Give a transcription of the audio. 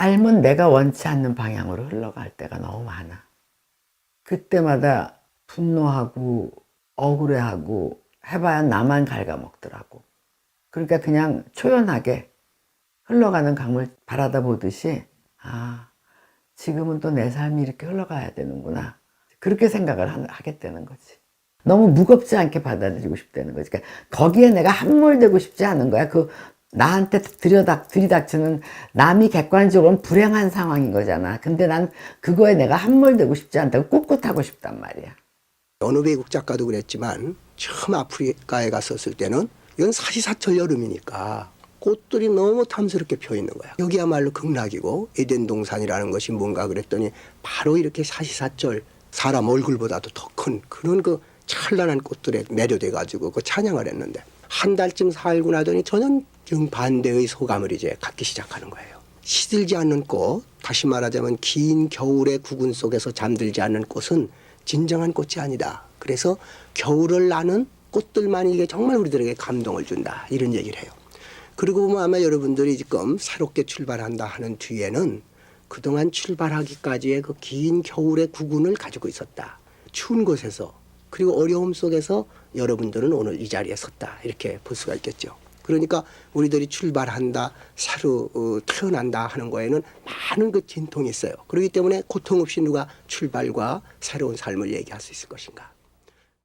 삶은 내가 원치 않는 방향으로 흘러갈 때가 너무 많아. 그때마다 분노하고 억울해하고 해봐야 나만 갉아먹더라고. 그러니까 그냥 초연하게 흘러가는 강물 바라다 보듯이 아 지금은 또 내 삶이 이렇게 흘러가야 되는구나. 그렇게 생각을 하- 하게 되는 거지. 너무 무겁지 않게 받아들이고 싶다는 거지. 그러니까 거기에 내가 함몰되고 싶지 않은 거야. 그 나한테 들여닥 들이닥치는 남이 객관적으로는 불행한 상황인 거잖아. 근데 난 그거에 내가 함몰되고 싶지 않다고 꿋꿋하고 싶단 말이야. 어느 외국 작가도 그랬지만 처음 아프리카에 갔었을 때는 이건 사시사철 여름이니까 꽃들이 너무 탐스럽게 펴 있는 거야. 여기야말로 극락이고 에덴 동산이라는 것이 뭔가 그랬더니 바로 이렇게 사시사철 사람 얼굴보다도 더 큰 그런 그 찬란한 꽃들에 매료돼 가지고 그 찬양을 했는데 한 달쯤 살고 나더니 전혀 정반대의 소감을 이제 갖기 시작하는 거예요. 시들지 않는 꽃, 다시 말하자면 긴 겨울의 구근 속에서 잠들지 않는 꽃은 진정한 꽃이 아니다. 그래서 겨울을 나는 꽃들만 이게 정말 우리들에게 감동을 준다. 이런 얘기를 해요. 그리고 보면 아마 여러분들이 지금 새롭게 출발한다 하는 뒤에는 그동안 출발하기까지의 그 긴 겨울의 구근을 가지고 있었다. 추운 곳에서 그리고 어려움 속에서 여러분들은 오늘 이 자리에 섰다. 이렇게 볼 수가 있겠죠. 그러니까 우리들이 출발한다, 새로 어, 태어난다 하는 거에는 많은 그 진통이 있어요. 그렇기 때문에 고통 없이 누가 출발과 새로운 삶을 얘기할 수 있을 것인가.